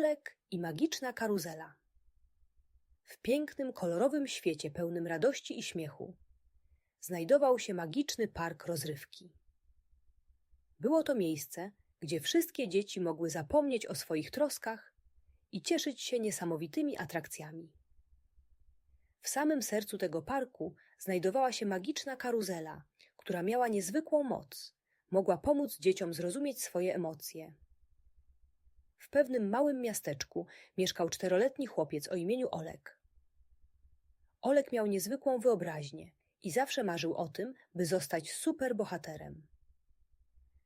Olek i magiczna karuzela. W pięknym, kolorowym świecie pełnym radości i śmiechu znajdował się magiczny park rozrywki. Było to miejsce, gdzie wszystkie dzieci mogły zapomnieć o swoich troskach i cieszyć się niesamowitymi atrakcjami. W samym sercu tego parku znajdowała się magiczna karuzela, która miała niezwykłą moc. Mogła pomóc dzieciom zrozumieć swoje emocje. W pewnym małym miasteczku mieszkał czteroletni chłopiec o imieniu Olek. Olek miał niezwykłą wyobraźnię i zawsze marzył o tym, by zostać superbohaterem.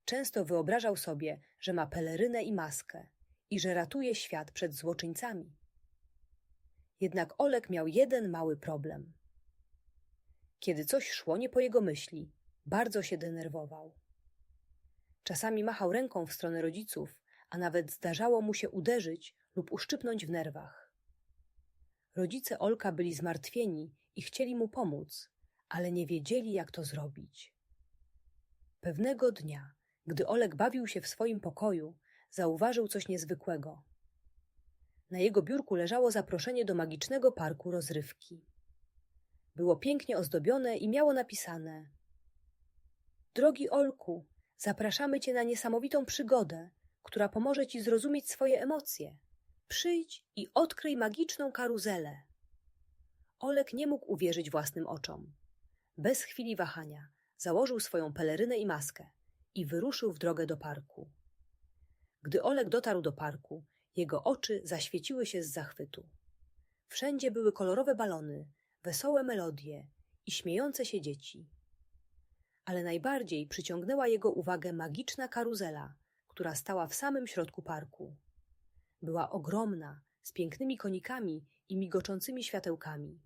Często wyobrażał sobie, że ma pelerynę i maskę i że ratuje świat przed złoczyńcami. Jednak Olek miał jeden mały problem. Kiedy coś szło nie po jego myśli, bardzo się denerwował. Czasami machał ręką w stronę rodziców, a nawet zdarzało mu się uderzyć lub uszczypnąć w nerwach. Rodzice Olka byli zmartwieni i chcieli mu pomóc, ale nie wiedzieli, jak to zrobić. Pewnego dnia, gdy Olek bawił się w swoim pokoju, zauważył coś niezwykłego. Na jego biurku leżało zaproszenie do magicznego parku rozrywki. Było pięknie ozdobione i miało napisane: Drogi Olku, zapraszamy cię na niesamowitą przygodę, która pomoże ci zrozumieć swoje emocje. Przyjdź i odkryj magiczną karuzelę. Olek nie mógł uwierzyć własnym oczom. Bez chwili wahania założył swoją pelerynę i maskę i wyruszył w drogę do parku. Gdy Olek dotarł do parku, jego oczy zaświeciły się z zachwytu. Wszędzie były kolorowe balony, wesołe melodie i śmiejące się dzieci. Ale najbardziej przyciągnęła jego uwagę magiczna karuzela, która stała w samym środku parku. Była ogromna, z pięknymi konikami i migoczącymi światełkami.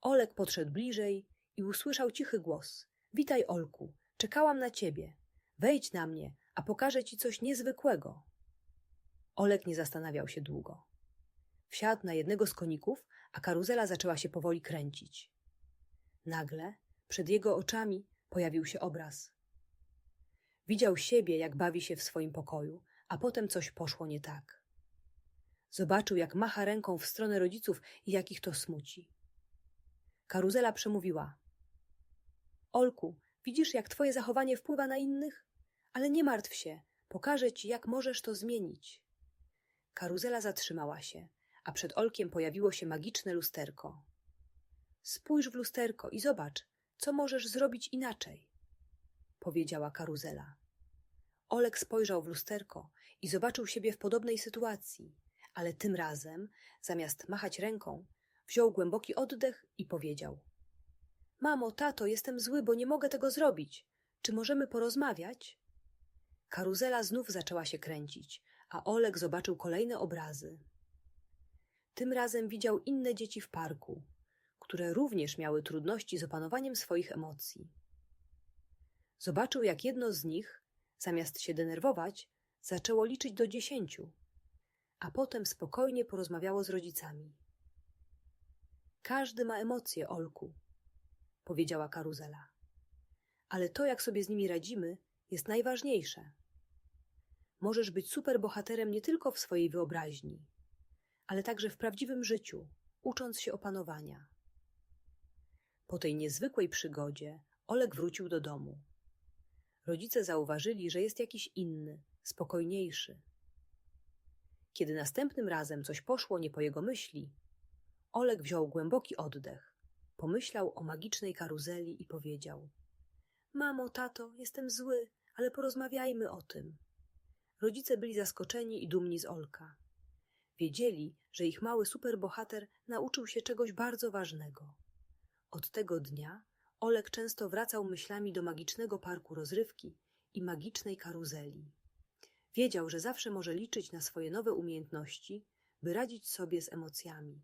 Olek podszedł bliżej i usłyszał cichy głos. Witaj, Olku, czekałam na ciebie. Wejdź na mnie, a pokażę ci coś niezwykłego. Olek nie zastanawiał się długo. Wsiadł na jednego z koników, a karuzela zaczęła się powoli kręcić. Nagle przed jego oczami pojawił się obraz. Widział siebie, jak bawi się w swoim pokoju, a potem coś poszło nie tak. Zobaczył, jak macha ręką w stronę rodziców i jak ich to smuci. Karuzela przemówiła. Olku, widzisz, jak twoje zachowanie wpływa na innych? Ale nie martw się, pokażę ci, jak możesz to zmienić. Karuzela zatrzymała się, a przed Olkiem pojawiło się magiczne lusterko. Spójrz w lusterko i zobacz, co możesz zrobić inaczej, powiedziała karuzela. Olek spojrzał w lusterko i zobaczył siebie w podobnej sytuacji, ale tym razem, zamiast machać ręką, wziął głęboki oddech i powiedział: Mamo, tato, jestem zły, bo nie mogę tego zrobić. Czy możemy porozmawiać? Karuzela znów zaczęła się kręcić, a Olek zobaczył kolejne obrazy. Tym razem widział inne dzieci w parku, które również miały trudności z opanowaniem swoich emocji. Zobaczył, jak jedno z nich, zamiast się denerwować, zaczęło liczyć do dziesięciu, a potem spokojnie porozmawiało z rodzicami. Każdy ma emocje, Olku, powiedziała karuzela. Ale to, jak sobie z nimi radzimy, jest najważniejsze. Możesz być superbohaterem nie tylko w swojej wyobraźni, ale także w prawdziwym życiu, ucząc się opanowania. Po tej niezwykłej przygodzie Olek wrócił do domu. Rodzice zauważyli, że jest jakiś inny, spokojniejszy. Kiedy następnym razem coś poszło nie po jego myśli, Olek wziął głęboki oddech, pomyślał o magicznej karuzeli i powiedział: Mamo, tato, jestem zły, ale porozmawiajmy o tym. Rodzice byli zaskoczeni i dumni z Olka. Wiedzieli, że ich mały superbohater nauczył się czegoś bardzo ważnego. Od tego dnia Olek często wracał myślami do magicznego parku rozrywki i magicznej karuzeli. Wiedział, że zawsze może liczyć na swoje nowe umiejętności, by radzić sobie z emocjami.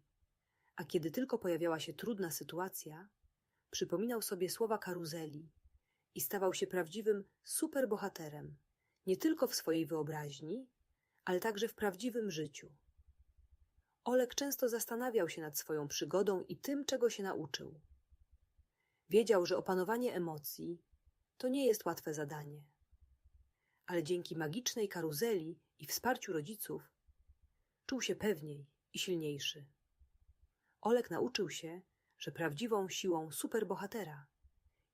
A kiedy tylko pojawiała się trudna sytuacja, przypominał sobie słowa karuzeli i stawał się prawdziwym superbohaterem, nie tylko w swojej wyobraźni, ale także w prawdziwym życiu. Olek często zastanawiał się nad swoją przygodą i tym, czego się nauczył. Wiedział, że opanowanie emocji to nie jest łatwe zadanie. Ale dzięki magicznej karuzeli i wsparciu rodziców czuł się pewniej i silniejszy. Olek nauczył się, że prawdziwą siłą superbohatera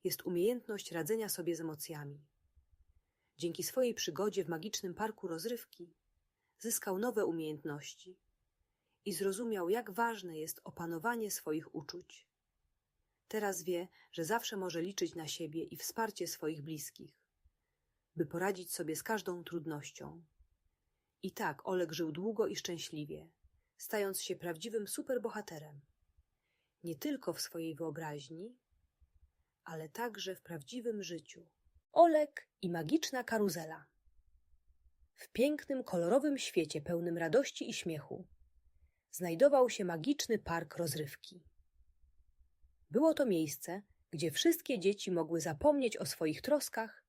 jest umiejętność radzenia sobie z emocjami. Dzięki swojej przygodzie w magicznym parku rozrywki zyskał nowe umiejętności i zrozumiał, jak ważne jest opanowanie swoich uczuć. Teraz wie, że zawsze może liczyć na siebie i wsparcie swoich bliskich, by poradzić sobie z każdą trudnością. I tak Oleg żył długo i szczęśliwie, stając się prawdziwym superbohaterem. Nie tylko w swojej wyobraźni, ale także w prawdziwym życiu. Olek i magiczna karuzela. W pięknym, kolorowym świecie pełnym radości i śmiechu znajdował się magiczny park rozrywki. Było to miejsce, gdzie wszystkie dzieci mogły zapomnieć o swoich troskach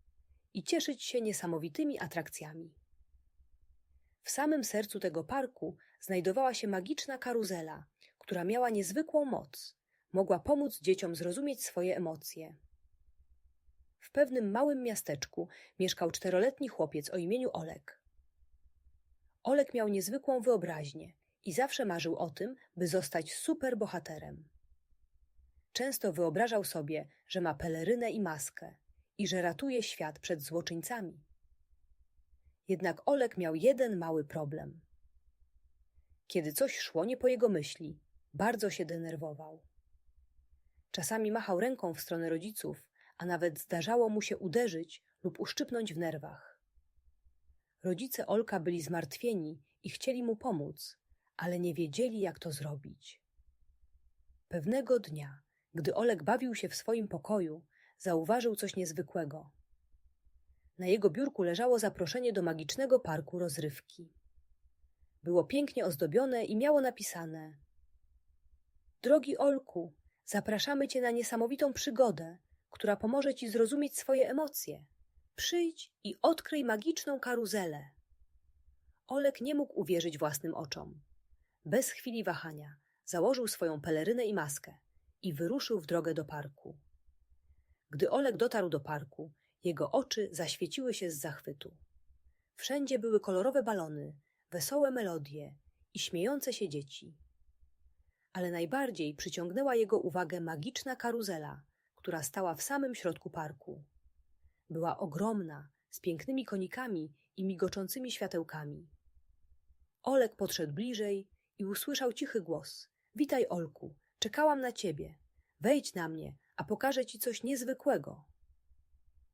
i cieszyć się niesamowitymi atrakcjami. W samym sercu tego parku znajdowała się magiczna karuzela, która miała niezwykłą moc. Mogła pomóc dzieciom zrozumieć swoje emocje. W pewnym małym miasteczku mieszkał czteroletni chłopiec o imieniu Olek. Olek miał niezwykłą wyobraźnię i zawsze marzył o tym, by zostać superbohaterem. Często wyobrażał sobie, że ma pelerynę i maskę i że ratuje świat przed złoczyńcami. Jednak Olek miał jeden mały problem. Kiedy coś szło nie po jego myśli, bardzo się denerwował. Czasami machał ręką w stronę rodziców, a nawet zdarzało mu się uderzyć lub uszczypnąć w nerwach. Rodzice Olka byli zmartwieni i chcieli mu pomóc, ale nie wiedzieli, jak to zrobić. Pewnego dnia, gdy Olek bawił się w swoim pokoju, zauważył coś niezwykłego. Na jego biurku leżało zaproszenie do magicznego parku rozrywki. Było pięknie ozdobione i miało napisane: Drogi Olku, zapraszamy cię na niesamowitą przygodę, która pomoże ci zrozumieć swoje emocje. Przyjdź i odkryj magiczną karuzelę. Olek nie mógł uwierzyć własnym oczom. Bez chwili wahania założył swoją pelerynę i maskę i wyruszył w drogę do parku. Gdy Olek dotarł do parku, jego oczy zaświeciły się z zachwytu. Wszędzie były kolorowe balony, wesołe melodie i śmiejące się dzieci. Ale najbardziej przyciągnęła jego uwagę magiczna karuzela, która stała w samym środku parku. Była ogromna, z pięknymi konikami i migoczącymi światełkami. Olek podszedł bliżej i usłyszał cichy głos. Witaj, Olku, czekałam na ciebie. Wejdź na mnie, a pokażę ci coś niezwykłego.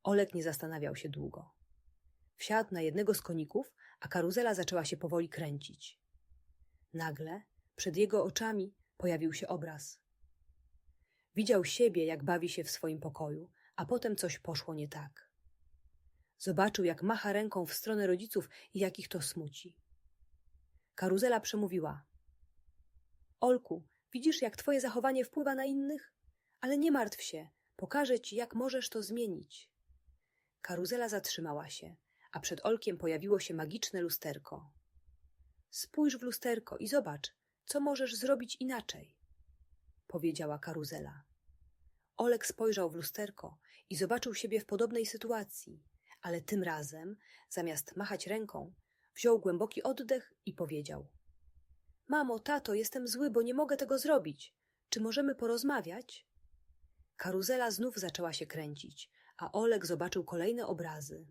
Olek nie zastanawiał się długo. Wsiadł na jednego z koników, a karuzela zaczęła się powoli kręcić. Nagle przed jego oczami pojawił się obraz. Widział siebie, jak bawi się w swoim pokoju, a potem coś poszło nie tak. Zobaczył, jak macha ręką w stronę rodziców i jak ich to smuci. Karuzela przemówiła: Olku, widzisz, jak twoje zachowanie wpływa na innych? Ale nie martw się, pokażę ci, jak możesz to zmienić. Karuzela zatrzymała się, a przed Olkiem pojawiło się magiczne lusterko. Spójrz w lusterko i zobacz, co możesz zrobić inaczej, powiedziała karuzela. Olek spojrzał w lusterko i zobaczył siebie w podobnej sytuacji, ale tym razem, zamiast machać ręką, wziął głęboki oddech i powiedział: Mamo, tato, jestem zły, bo nie mogę tego zrobić. Czy możemy porozmawiać? Karuzela znów zaczęła się kręcić, a Olek zobaczył kolejne obrazy.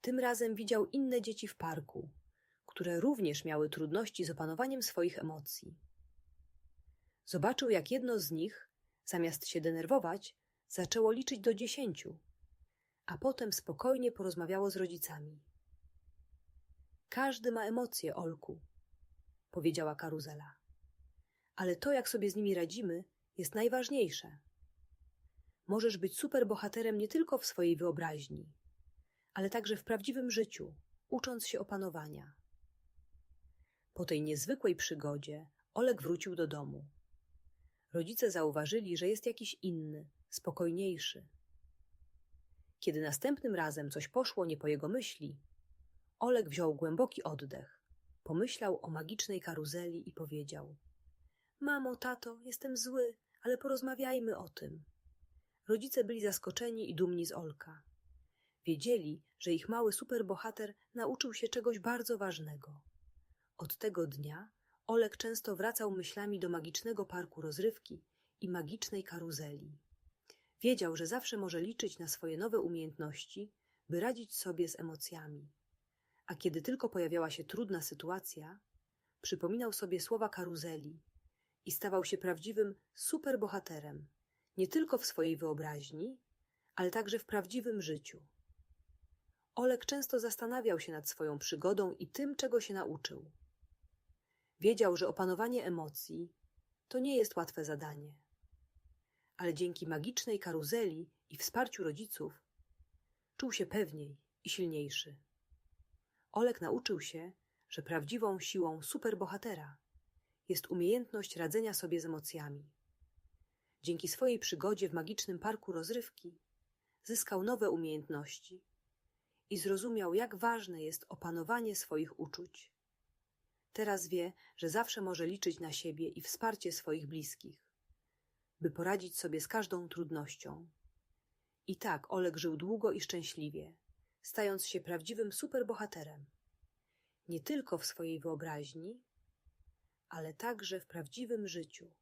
Tym razem widział inne dzieci w parku, które również miały trudności z opanowaniem swoich emocji. Zobaczył, jak jedno z nich, zamiast się denerwować, zaczęło liczyć do dziesięciu, a potem spokojnie porozmawiało z rodzicami. Każdy ma emocje, Olku, powiedziała karuzela. Ale to, jak sobie z nimi radzimy, jest najważniejsze. Możesz być superbohaterem nie tylko w swojej wyobraźni, ale także w prawdziwym życiu, ucząc się opanowania. Po tej niezwykłej przygodzie Olek wrócił do domu. Rodzice zauważyli, że jest jakiś inny, spokojniejszy. Kiedy następnym razem coś poszło nie po jego myśli, Olek wziął głęboki oddech, pomyślał o magicznej karuzeli i powiedział: Mamo, tato, jestem zły, ale porozmawiajmy o tym. Rodzice byli zaskoczeni i dumni z Olka. Wiedzieli, że ich mały superbohater nauczył się czegoś bardzo ważnego. Od tego dnia Olek często wracał myślami do magicznego parku rozrywki i magicznej karuzeli. Wiedział, że zawsze może liczyć na swoje nowe umiejętności, by radzić sobie z emocjami. A kiedy tylko pojawiała się trudna sytuacja, przypominał sobie słowa karuzeli i stawał się prawdziwym superbohaterem, nie tylko w swojej wyobraźni, ale także w prawdziwym życiu. Olek często zastanawiał się nad swoją przygodą i tym, czego się nauczył. Wiedział, że opanowanie emocji to nie jest łatwe zadanie. Ale dzięki magicznej karuzeli i wsparciu rodziców czuł się pewniej i silniejszy. Olek nauczył się, że prawdziwą siłą superbohatera jest umiejętność radzenia sobie z emocjami. Dzięki swojej przygodzie w magicznym parku rozrywki zyskał nowe umiejętności i zrozumiał, jak ważne jest opanowanie swoich uczuć. Teraz wie, że zawsze może liczyć na siebie i wsparcie swoich bliskich, by poradzić sobie z każdą trudnością. I tak Olek żył długo i szczęśliwie, stając się prawdziwym superbohaterem. Nie tylko w swojej wyobraźni, ale także w prawdziwym życiu.